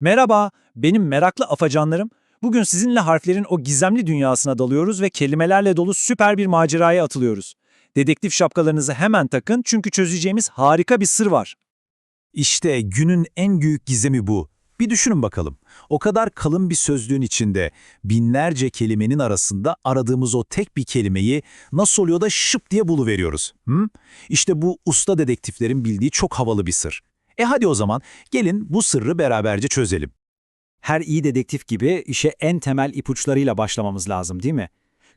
Merhaba, benim meraklı afacanlarım. Bugün sizinle harflerin o gizemli dünyasına dalıyoruz ve kelimelerle dolu süper bir maceraya atılıyoruz. Dedektif şapkalarınızı hemen takın çünkü çözeceğimiz harika bir sır var. İşte günün en büyük gizemi bu. Bir düşünün bakalım. O kadar kalın bir sözlüğün içinde binlerce kelimenin arasında aradığımız o tek bir kelimeyi nasıl oluyor da şıp diye buluveriyoruz. Hı? İşte bu usta dedektiflerin bildiği çok havalı bir sır. E hadi o zaman gelin bu sırrı beraberce çözelim. Her iyi dedektif gibi işe en temel ipuçlarıyla başlamamız lazım değil mi?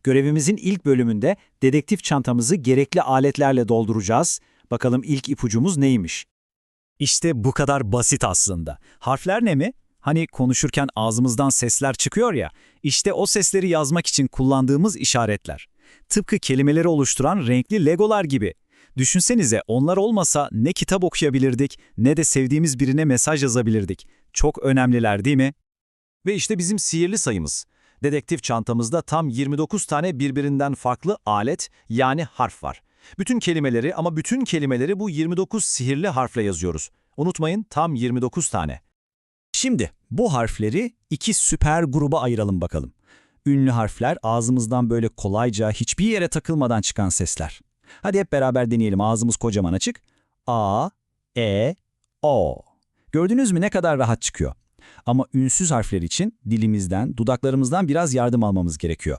Görevimizin ilk bölümünde dedektif çantamızı gerekli aletlerle dolduracağız. Bakalım ilk ipucumuz neymiş? İşte bu kadar basit aslında. Harfler ne mi? Hani konuşurken ağzımızdan sesler çıkıyor ya, işte o sesleri yazmak için kullandığımız işaretler. Tıpkı kelimeleri oluşturan renkli legolar gibi. Düşünsenize onlar olmasa ne kitap okuyabilirdik ne de sevdiğimiz birine mesaj yazabilirdik. Çok önemliler değil mi? Ve işte bizim sihirli sayımız. Dedektif çantamızda tam 29 tane birbirinden farklı alet yani harf var. Bütün kelimeleri ama bütün kelimeleri bu 29 sihirli harfle yazıyoruz. Unutmayın tam 29 tane. Şimdi bu harfleri iki süper gruba ayıralım bakalım. Ünlü harfler ağzımızdan böyle kolayca hiçbir yere takılmadan çıkan sesler. Hadi hep beraber deneyelim ağzımız kocaman açık. A, E, O. Gördünüz mü ne kadar rahat çıkıyor. Ama ünsüz harfler için dilimizden, dudaklarımızdan biraz yardım almamız gerekiyor.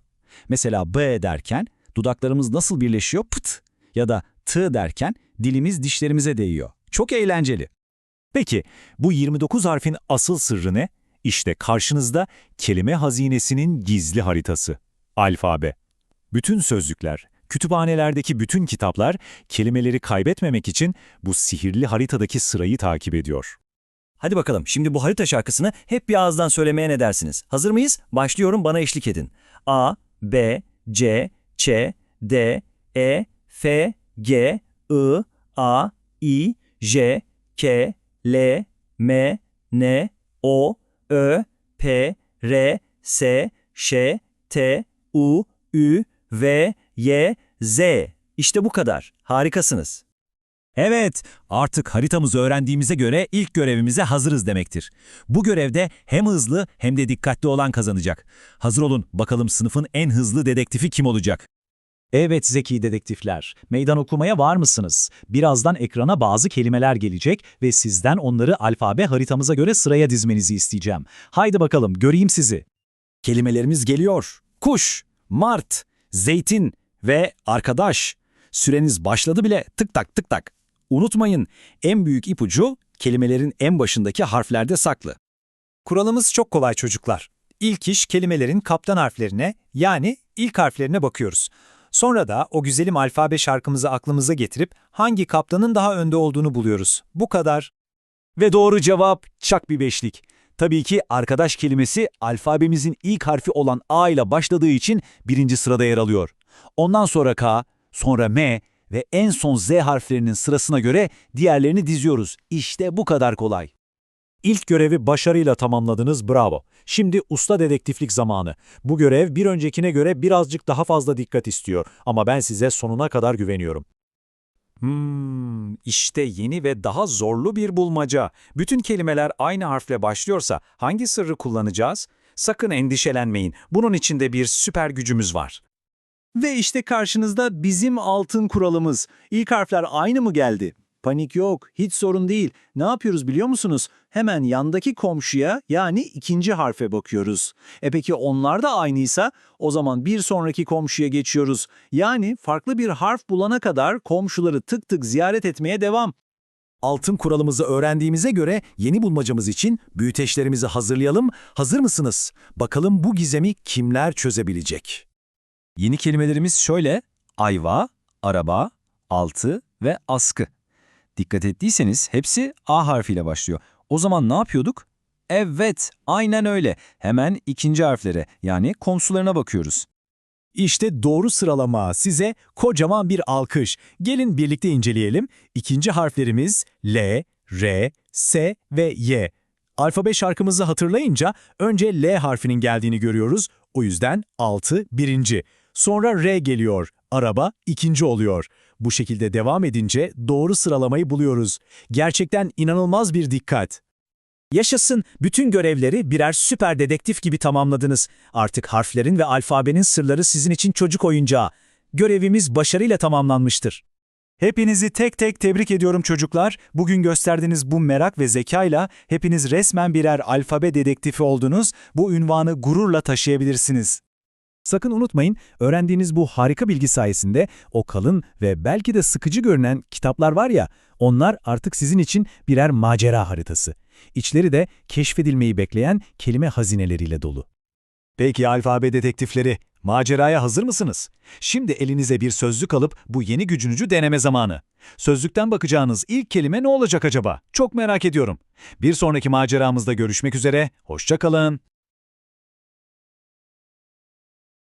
Mesela B derken dudaklarımız nasıl birleşiyor? Pıt. Ya da T derken dilimiz dişlerimize değiyor. Çok eğlenceli. Peki bu 29 harfin asıl sırrı ne? İşte karşınızda kelime hazinesinin gizli haritası. Alfabe. Bütün sözlükler, kütüphanelerdeki bütün kitaplar kelimeleri kaybetmemek için bu sihirli haritadaki sırayı takip ediyor. Hadi bakalım şimdi bu harita şarkısını hep bir ağızdan söylemeye ne dersiniz? Hazır mıyız? Başlıyorum bana eşlik edin. A, B, C, Ç, D, E, F, G, I, A, I, J, K, L, M, N, O, Ö, P, R, S, Ş, T, U, Ü, V, Y, Z. İşte bu kadar. Harikasınız. Evet, artık haritamızı öğrendiğimize göre ilk görevimize hazırız demektir. Bu görevde hem hızlı hem de dikkatli olan kazanacak. Hazır olun, bakalım sınıfın en hızlı dedektifi kim olacak? Evet zeki dedektifler, meydan okumaya var mısınız? Birazdan ekrana bazı kelimeler gelecek ve sizden onları alfabe haritamıza göre sıraya dizmenizi isteyeceğim. Haydi bakalım göreyim sizi. Kelimelerimiz geliyor. Kuş, mart, zeytin ve arkadaş. Süreniz başladı bile tık tak tık tak. Unutmayın, en büyük ipucu kelimelerin en başındaki harflerde saklı. Kuralımız çok kolay çocuklar. İlk iş kelimelerin kaptan harflerine yani ilk harflerine bakıyoruz. Sonra da o güzelim alfabe şarkımızı aklımıza getirip hangi kaptanın daha önde olduğunu buluyoruz. Bu kadar. Ve doğru cevap çak bir beşlik. Tabii ki arkadaş kelimesi alfabemizin ilk harfi olan A ile başladığı için birinci sırada yer alıyor. Ondan sonra K, sonra M ve en son Z harflerinin sırasına göre diğerlerini diziyoruz. İşte bu kadar kolay. İlk görevi başarıyla tamamladınız, bravo. Şimdi usta dedektiflik zamanı. Bu görev bir öncekine göre birazcık daha fazla dikkat istiyor ama ben size sonuna kadar güveniyorum. Hmm, işte yeni ve daha zorlu bir bulmaca. Bütün kelimeler aynı harfle başlıyorsa hangi sırrı kullanacağız? Sakın endişelenmeyin. Bunun içinde bir süper gücümüz var. Ve işte karşınızda bizim altın kuralımız. İlk harfler aynı mı geldi? Panik yok, hiç sorun değil. Ne yapıyoruz biliyor musunuz? Hemen yandaki komşuya yani ikinci harfe bakıyoruz. E peki onlar da aynıysa o zaman bir sonraki komşuya geçiyoruz. Yani farklı bir harf bulana kadar komşuları tık tık ziyaret etmeye devam. Altın kuralımızı öğrendiğimize göre yeni bulmacamız için büyüteçlerimizi hazırlayalım. Hazır mısınız? Bakalım bu gizemi kimler çözebilecek? Yeni kelimelerimiz şöyle, ayva, araba, altı ve askı. Dikkat ettiyseniz hepsi A harfiyle başlıyor. O zaman ne yapıyorduk? Evet, aynen öyle. Hemen ikinci harflere yani komşularına bakıyoruz. İşte doğru sıralama size kocaman bir alkış. Gelin birlikte inceleyelim. İkinci harflerimiz L, R, S ve Y. Alfabe şarkımızı hatırlayınca önce L harfinin geldiğini görüyoruz. O yüzden 6 birinci. Sonra R geliyor. Araba ikinci oluyor. Bu şekilde devam edince doğru sıralamayı buluyoruz. Gerçekten inanılmaz bir dikkat. Yaşasın, bütün görevleri birer süper dedektif gibi tamamladınız. Artık harflerin ve alfabenin sırları sizin için çocuk oyuncağı. Görevimiz başarıyla tamamlanmıştır. Hepinizi tek tek tebrik ediyorum çocuklar. Bugün gösterdiğiniz bu merak ve zekayla hepiniz resmen birer alfabe dedektifi oldunuz. Bu ünvanı gururla taşıyabilirsiniz. Sakın unutmayın, öğrendiğiniz bu harika bilgi sayesinde o kalın ve belki de sıkıcı görünen kitaplar var ya, onlar artık sizin için birer macera haritası. İçleri de keşfedilmeyi bekleyen kelime hazineleriyle dolu. Peki alfabe detektifleri, maceraya hazır mısınız? Şimdi elinize bir sözlük alıp bu yeni gücünüzü deneme zamanı. Sözlükten bakacağınız ilk kelime ne olacak acaba? Çok merak ediyorum. Bir sonraki maceramızda görüşmek üzere, hoşça kalın.